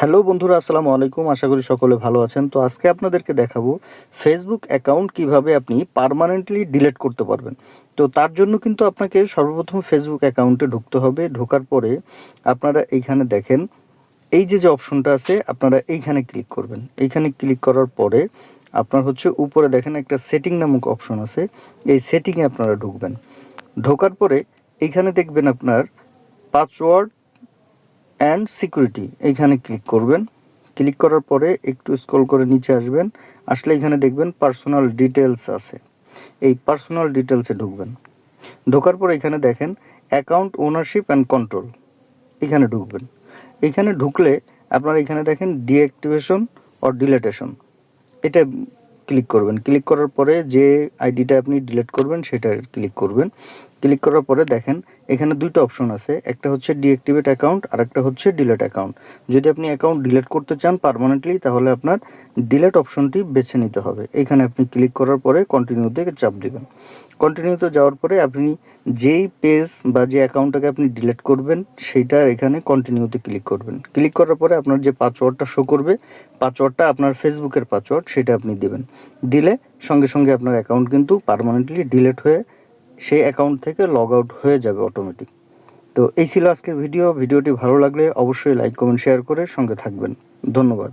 Hello বন্ধুরা, আসসালামু আলাইকুম। আশা করি সকলে ভালো আছেন। তো আজকে আপনাদেরকে দেখাবো ফেসবুক অ্যাকাউন্ট কীভাবে আপনি পার্মানেন্টলি ডিলিট করতে পারবেন। তো তার জন্য কিন্তু আপনাকে সর্বপ্রথম ফেসবুক অ্যাকাউন্টে ঢুকতে হবে। ঢোকার পরে আপনারা এইখানে দেখেন, এই যে যে অপশনটা আছে, আপনারা এইখানে ক্লিক করবেন। এইখানে ক্লিক করার পরে আপনার হচ্ছে উপরে দেখেন একটা সেটিং নামক অপশন আছে। এই সেটিংয়ে আপনারা ঢুকবেন। ঢোকার পরে এইখানে দেখবেন আপনার পাসওয়ার্ড অ্যান্ড সিকিউরিটি এইখানে ক্লিক করবেন। ক্লিক করার পরে একটু স্ক্রল করে নিচে আসবেন। আসলে এখানে দেখবেন পার্সোনাল ডিটেলস আছে। এই পার্সোনাল ডিটেলসে ঢুকবেন। ঢোকার পর এখানে দেখেন অ্যাকাউন্ট ওনারশিপ অ্যান্ড কন্ট্রোল এখানে ঢুকবেন। এখানে ঢুকলে আপনারা এখানে দেখেন ডিঅ্যাক্টিভেশন অর ডিলেটেশন এটা ক্লিক করবেন। ক্লিক করার পরে যে আইডিটা আপনি ডিলিট করবেন, সেটা ক্লিক করবেন। ক্লিক করার পরে দেখেন এখানে দুইটা অপশন আছে। একটা হচ্ছে ডিঅ্যাক্টিভেট অ্যাকাউন্ট আর একটা হচ্ছে ডিলেট অ্যাকাউন্ট। যদি আপনি অ্যাকাউন্ট ডিলেট করতে চান পারমানেন্টলি, তাহলে আপনার ডিলেট অপশনটি বেছে নিতে হবে। এখানে আপনি ক্লিক করার পরে কন্টিনিউতে চাপ দিবেন। কন্টিনিউতে যাওয়ার পরে আপনি যেই পেজ বা যে অ্যাকাউন্টটাকে আপনি ডিলিট করবেন সেইটা এখানে কন্টিনিউতে ক্লিক করবেন। ক্লিক করার পরে আপনার যে পাসওয়ার্ডটা শো করবে, পাসওয়ার্ডটা আপনার ফেসবুকের পাসওয়ার্ড, সেটা আপনি দিবেন। দিলে সঙ্গে সঙ্গে আপনার অ্যাকাউন্ট কিন্তু পার্মানেন্টলি ডিলেট হয়ে সেই অ্যাকাউন্ট থেকে লগ আউট হয়ে যাবে অটোমেটিক তো এই ছিল আজকের ভিডিও ভিডিওটি ভালো লাগলে অবশ্যই লাইক কমেন্ট শেয়ার করে সঙ্গে থাকবেন। ধন্যবাদ।